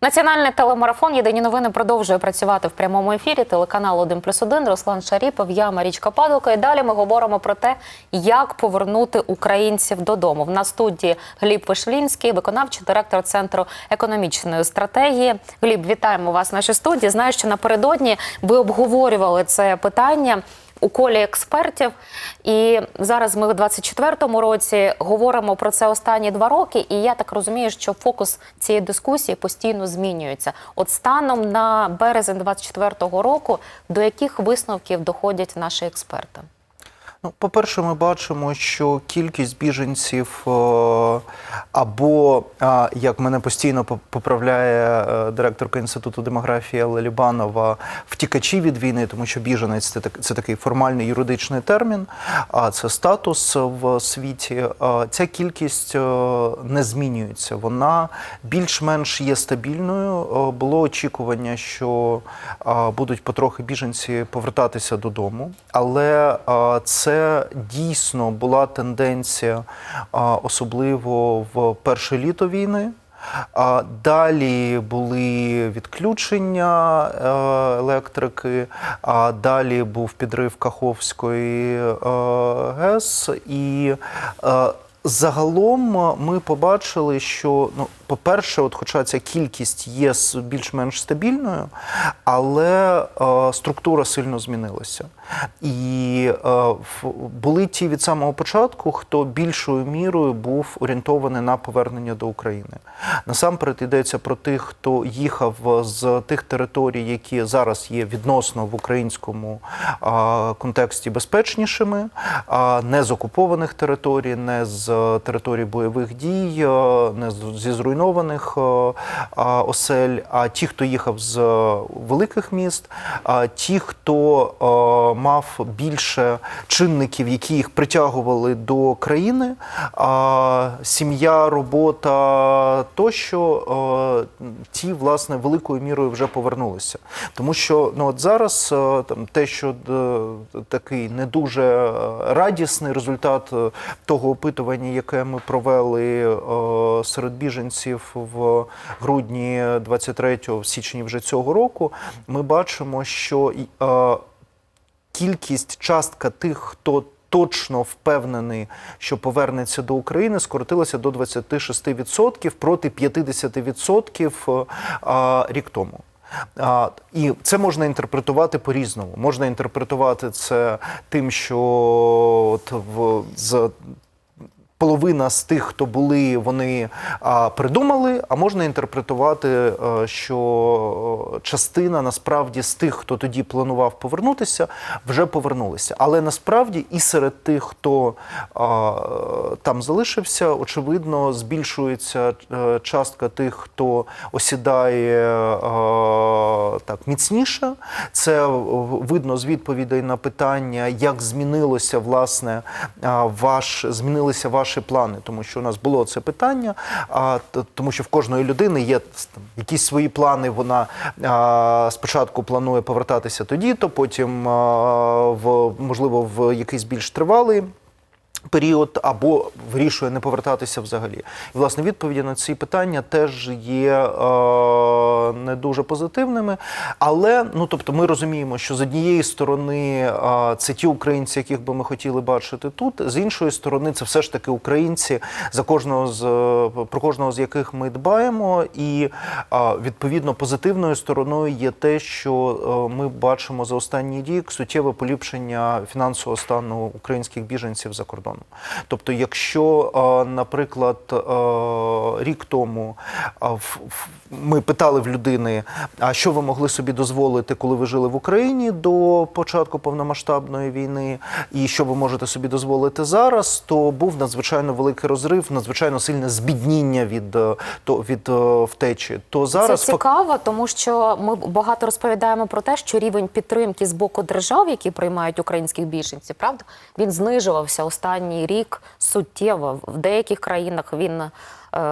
Національний телемарафон Єдині новини продовжує працювати в прямому ефірі. Телеканал 1 плюс 1, Руслан Шаріпов, я Марічка Падалка. І далі ми говоримо про те, як повернути українців додому. В нас студії Гліб Вишлінський, виконавчий директор Центру економічної стратегії. Гліб, вітаємо вас в нашій студії. Знаю, що напередодні ви обговорювали це питання у колі експертів. І зараз ми в 24-му році говоримо про це останні два роки. І я так розумію, що фокус цієї дискусії постійно змінюється. От станом на березень 24-го року до яких висновків доходять наші експерти? Ну, по-перше, ми бачимо, що кількість біженців е, або, як мене постійно поправляє е, директорка інституту демографії Елла Лібанова, втікачі від війни, тому що біженець це, це такий формальний юридичний термін, а це статус в світі. Ця кількість е, не змінюється. Вона більш-менш є стабільною. Е, Було очікування, що будуть потрохи біженці повертатися додому, але а, це дійсно була тенденція, особливо в перше літо війни. Далі були відключення е, електрики, а далі був підрив Каховської е, ГЕС. І е, загалом ми побачили, що ну, по-перше, от хоча ця кількість є більш-менш стабільною, але е, структура сильно змінилася. І е, були ті від самого початку, хто більшою мірою був орієнтований на повернення до України. Насамперед йдеться про тих, хто їхав з тих територій, які зараз є відносно в українському а, контексті безпечнішими, а, не з окупованих територій, не з територій бойових дій, не зі зруйнованих а, осель, а ті, хто їхав з великих міст, а ті, хто мав більше чинників, які їх притягували до країни, сім'я, робота тощо, е, ті, власне, великою мірою вже повернулися. Тому що ну, от зараз е, там, те, що е, такий не дуже е, радісний результат е, того опитування, яке ми провели е, серед біженців в грудні 23-го, в січні вже цього року, ми бачимо, що е, кількість частка тих, хто точно впевнений, що повернеться до України, скоротилася до 26% проти 50% рік тому. І це можна інтерпретувати по-різному. Можна інтерпретувати це тим, що от в з половина з тих, хто були, вони придумали, а можна інтерпретувати, е, що частина насправді з тих, хто тоді планував повернутися, вже повернулися. Але насправді і серед тих, хто там залишився, очевидно, збільшується е, частка тих, хто осідає е, так міцніше. Це е, видно з відповідей на питання, як змінилося власне ваш змінилися ваші плани, тому що у нас було це питання. А тому, що в кожної людини є якісь свої плани. Вона а, спочатку планує повертатися тоді, то потім а, в можливо в якийсь більш тривалий. Період або вирішує не повертатися взагалі. І власне відповіді на ці питання теж є е, не дуже позитивними. Але ну тобто, ми розуміємо, що з однієї сторони е, це ті українці, яких би ми хотіли бачити тут. З іншої сторони, це все ж таки українці, за кожного з про кожного з яких ми дбаємо. І е, відповідно позитивною стороною є те, що е, ми бачимо за останній рік суттєве поліпшення фінансового стану українських біженців за кордоном. Тобто, якщо, е, наприклад, е, рік тому е, ми питали в людини, а що ви могли собі дозволити, коли ви жили в Україні до початку повномасштабної війни, і що ви можете собі дозволити зараз, то був надзвичайно великий розрив, надзвичайно сильне збідніння від, то, від втечі. То зараз це цікаво, тому що ми багато розповідаємо про те, що рівень підтримки з боку держав, які приймають українських біженців, правда, він знижувався останній рік суттєво. В деяких країнах він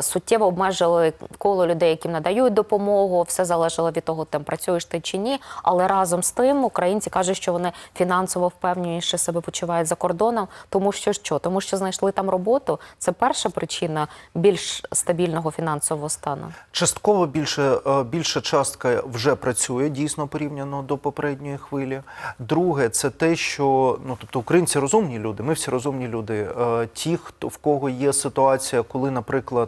суттєво обмежили коло людей, яким надають допомогу. Все залежало від того, там працюєш ти чи ні. Але разом з тим українці кажуть, що вони фінансово впевненіше себе почувають за кордоном, тому що що? Тому що знайшли там роботу. Це перша причина більш стабільного фінансового стану. Частково більше, е, більша частка вже працює дійсно порівняно до попередньої хвилі. Друге, це те, що ну тобто українці розумні люди, ми всі розумні люди. Е, Ті, хто в кого є ситуація, коли, наприклад,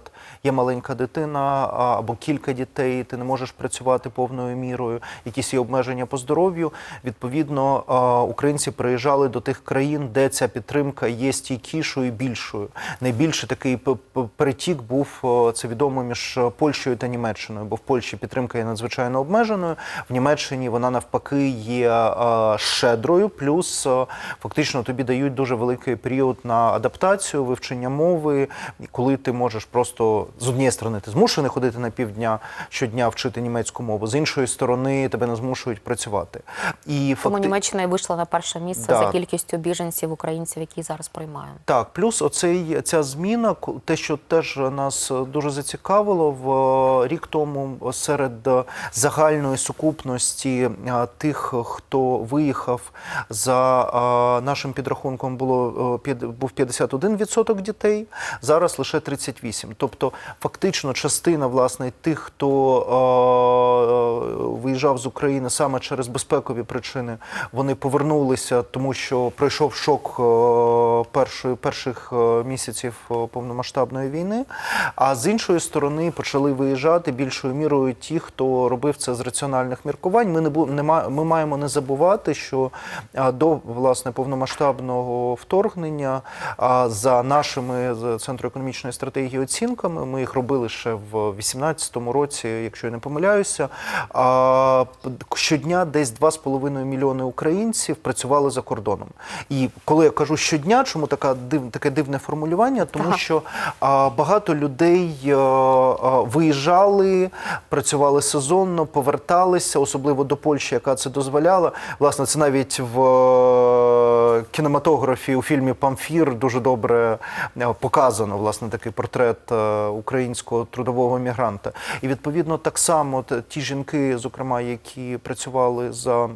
є маленька дитина або кілька дітей, ти не можеш працювати повною мірою, якісь є обмеження по здоров'ю. Відповідно, українці приїжджали до тих країн, де ця підтримка є стійкішою і більшою. Найбільше такий перетік був це відомо між Польщею та Німеччиною, бо в Польщі підтримка є надзвичайно обмеженою. В Німеччині вона навпаки є щедрою, плюс фактично тобі дають дуже великий період на адаптацію, вивчення мови, коли ти можеш просто з однієї сторони ти змушений ходити на півдня щодня вчити німецьку мову, з іншої сторони тебе не змушують працювати. І Тому факти- Німеччина і вийшла на перше місце Так. за кількістю біженців українців, які зараз приймаємо. Так, плюс оцей ця зміна, те, що теж нас е, дуже зацікавило в е, рік тому серед е, загальної сукупності тих, хто виїхав за нашим підрахунком, було п'ят- був 51% дітей, зараз лише 38%. Тобто, фактично, частина власне тих, хто е, виїжджав з України саме через безпекові причини, вони повернулися, тому що пройшов шок е, першої перших е, місяців е, повномасштабної війни. А з іншої сторони почали виїжджати більшою мірою ті, хто робив це з раціональних міркувань. Ми не бу- не ми маємо не забувати, що до власне повномасштабного вторгнення за нашими з центру економічної стратегії оцінками, ми їх робили ще в 2018 році, якщо я не помиляюся. А, щодня десь 2,5 мільйони українців працювали за кордоном. І коли я кажу щодня, чому така див, таке дивне формулювання? Тому Ага. що багато людей а, а, виїжджали, працювали сезонно, поверталися, особливо до Польщі, яка це дозволяла. Власне, це навіть в е, кінематографі у фільмі Памфір дуже добре е, показано власне такий портрет е, українського трудового мігранта. І відповідно так само ті жінки, зокрема, які працювали за.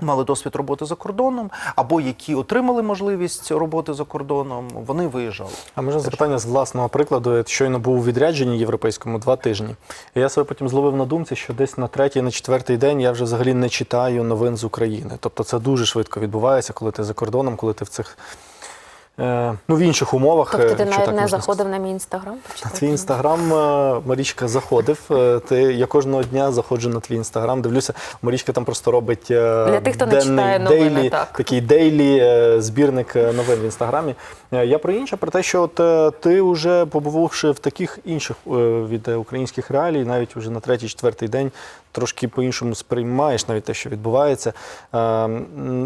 Мали досвід роботи за кордоном, або які отримали можливість роботи за кордоном, вони виїжджали. А може запитання з власного прикладу. Я щойно був у відрядженні європейському два тижні. І я себе потім зловив на думці, що десь на третій, на четвертий день я вже взагалі не читаю новин з України. Тобто це дуже швидко відбувається, коли ти за кордоном, коли ти в цих е, ну в інших умовах. Тобто е, ти якщо навіть так не заходив на мій інстаграм? почитати? Твій інстаграм, е, Марічка, заходив. Е, Ти, я кожного дня заходжу на твій інстаграм, дивлюся. Марічка там просто робить е, Для тих, хто не денний, читає новини, дейлі, так. такий дейлі е, збірник е, новин в інстаграмі. Е, Я про інше, про те, що от е, ти вже побувавши в таких інших е, від е, українських реалій, навіть вже на третій, четвертий день. Трошки по-іншому сприймаєш навіть те, що відбувається. Е,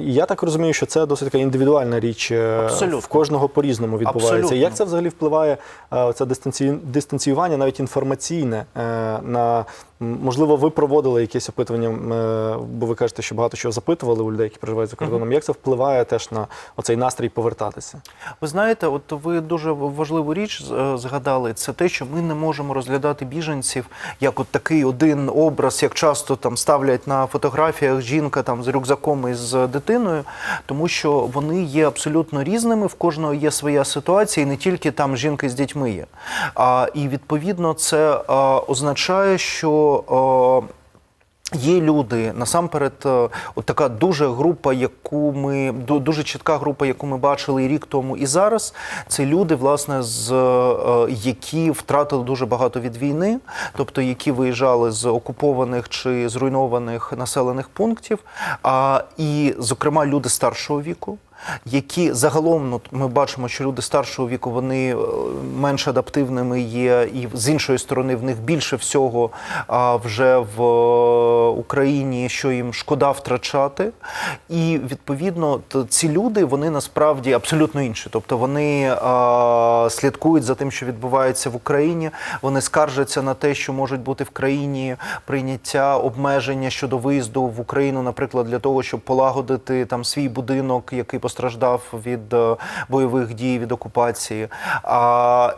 І я так розумію, що це досить така індивідуальна річ. е, Абсолютно. В кожного по-різному відбувається. Абсолютно. Як це взагалі впливає е, це дистанціювання, навіть інформаційне е, на можливо, ви проводили якесь опитування, е, бо ви кажете, що багато чого запитували у людей, які проживають за кордоном. Як це впливає теж на оцей настрій повертатися? Ви знаєте, от ви дуже важливу річ згадали. Це те, що ми не можемо розглядати біженців як от такий один образ, як часто там ставлять на фотографіях жінка там з рюкзаком і з дитиною, тому що вони є абсолютно різними. В кожного є своя ситуація, і не тільки там жінки з дітьми є. А, і відповідно це а, означає, що. а, Є люди насамперед, е, от така дуже група, яку ми ду- дуже чітка група, яку ми бачили і рік тому, і зараз. Це люди, власне, з е, які втратили дуже багато від війни, тобто які виїжджали з окупованих чи зруйнованих населених пунктів. А і, зокрема, люди старшого віку. Які загалом ну, ми бачимо, що люди старшого віку вони е, менш адаптивними є, і з іншої сторони в них більше всього а, вже в е, Україні, що їм шкода втрачати. І відповідно ці люди вони насправді абсолютно інші. Тобто вони а, слідкують за тим, що відбувається в Україні. Вони скаржаться на те, що можуть бути в країні прийняття обмеження щодо виїзду в Україну, наприклад, для того, щоб полагодити там свій будинок, який постраждав від е, бойових дій, від окупації. А,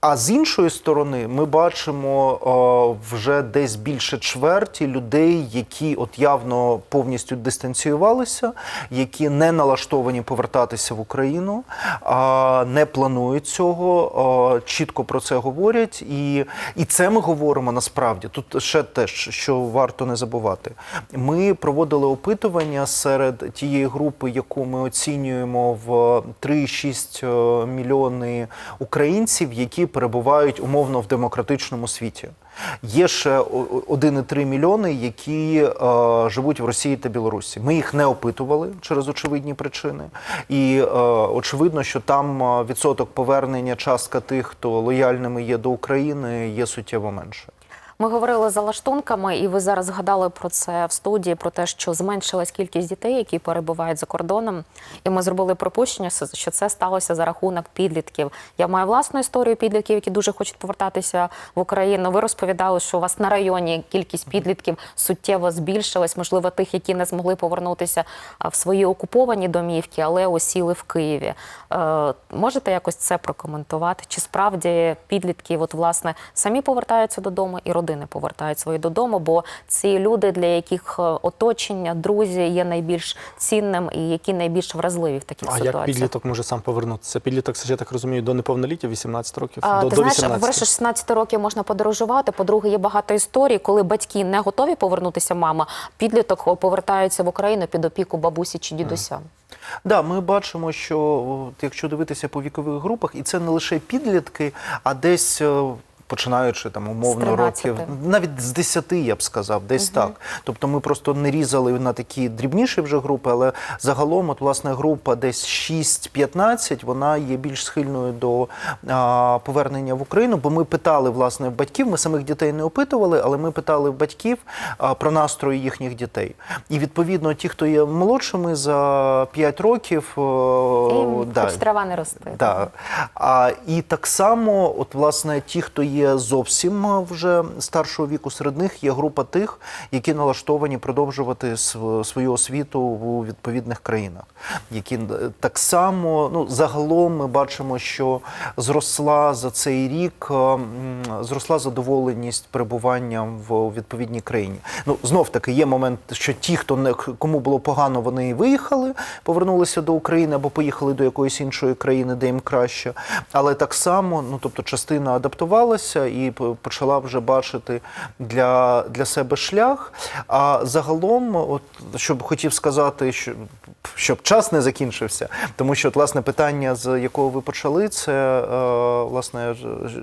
А з іншої сторони, ми бачимо о, вже десь більше чверті людей, які от явно повністю дистанціювалися, які не налаштовані повертатися в Україну, а, не планують цього, о, чітко про це говорять. І, і це ми говоримо насправді. Тут ще теж, що варто не забувати. Ми проводили опитування серед тієї групи, яку ми оцінюємо в 3,6 мільйони українців, які перебувають умовно в демократичному світі. Є ще о- о- 1,3 мільйони, які е, живуть в Росії та Білорусі. Ми їх не опитували через очевидні причини, і е, очевидно, що там е, відсоток повернення частка тих, хто лояльними є до України, є суттєво менше. Ми говорили за лаштунками, і ви зараз згадали про це в студії, про те, що зменшилась кількість дітей, які перебувають за кордоном. І ми зробили припущення, що це сталося за рахунок підлітків. Я маю власну історію підлітків, які дуже хочуть повертатися в Україну. Ви розповідали, що у вас на районі кількість підлітків суттєво збільшилась, можливо, тих, які не змогли повернутися в свої окуповані домівки, але осіли в Києві. Е, можете якось це прокоментувати? Чи справді підлітки, от власне, самі повертаються додому і родини повертають свої додому? Бо ці люди, для яких е, оточення, друзі є найбільш цінним і які найбільш вразливі в таких А ситуаціях? як підліток може сам повернутися? Підліток, я так розумію, до неповноліття, 18 років, А, до, ти до знаєш, 18. по-перше, 16 років можна подорожувати. По-друге, є багато історій, коли батьки не готові повернутися, мама, підліток повертаються в Україну під опіку бабусі чи дідуся. Да, ми бачимо, що якщо дивитися по вікових групах, і це не лише підлітки, а десь. Починаючи там умовно років, навіть з 10, я б сказав, десь так. Тобто ми просто не різали на такі дрібніші вже групи, але загалом, от власне, група десь 6-15, вона є більш схильною до а, повернення в Україну. Бо ми питали власне батьків, ми самих дітей не опитували, але ми питали батьків а, про настрої їхніх дітей. І відповідно, ті, хто є молодшими за 5 років, о, І хоч трава не росте. Да. А, і так само, от власне, ті, хто є зовсім вже старшого віку, серед них є група тих, які налаштовані продовжувати свою освіту у відповідних країнах. Які е, так само, ну загалом ми бачимо, що зросла за цей рік е, зросла задоволеність перебуванням в відповідній країні. Ну знов таки є момент, що ті, хто не кому було погано, вони виїхали, повернулися до України або поїхали до якоїсь іншої країни, де їм краще. Але так само, ну тобто, частина адаптувалася і почала вже бачити для, для себе шлях. А загалом, от щоб хотів сказати, що щоб час не закінчився, тому що от, власне питання, з якого ви почали, це е, власне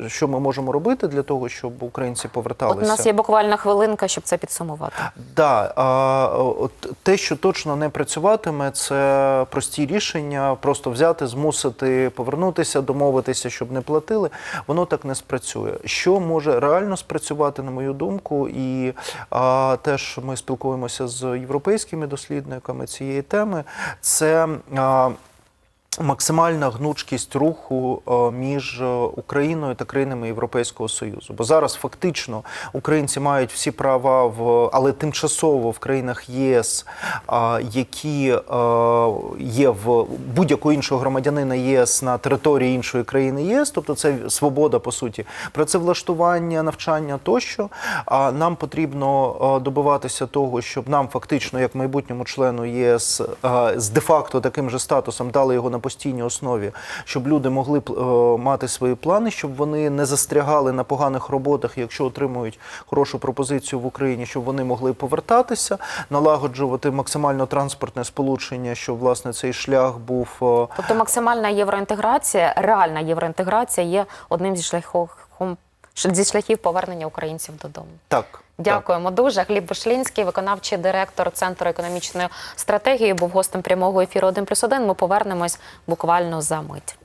що ми можемо робити для того, щоб українці От поверталися. у нас є буквально хвилинка, щоб це підсумувати. Да, от те, що точно не працюватиме, це прості рішення, просто взяти, змусити повернутися, домовитися, щоб не платили. Воно так не спрацює. Що може реально спрацювати, на мою думку, і а, теж ми спілкуємося з європейськими дослідниками цієї теми. Це а, Максимальна гнучкість руху е, між е, Україною та країнами Європейського Союзу. Бо зараз фактично українці мають всі права в але тимчасово в країнах ЄС, які е, є в будь-якого іншого громадянина ЄС на території іншої країни ЄС, тобто це свобода по суті, працевлаштування, навчання тощо. А нам потрібно добиватися того, щоб нам фактично, як майбутньому члену ЄС, з де-факто таким же статусом дали його на постійній основі, щоб люди могли е, мати свої плани, щоб вони не застрягали на поганих роботах, якщо отримують хорошу пропозицію в Україні, щоб вони могли повертатися, налагоджувати максимально транспортне сполучення, щоб власне цей шлях був. е, Тобто максимальна євроінтеграція, реальна євроінтеграція є одним зі шляхом зі шляхів повернення українців додому. Так, так. Дякуємо дуже. Гліб Бушлінський, виконавчий директор Центру економічної стратегії, був гостем прямого ефіру 1+,1. Ми повернемось буквально за мить.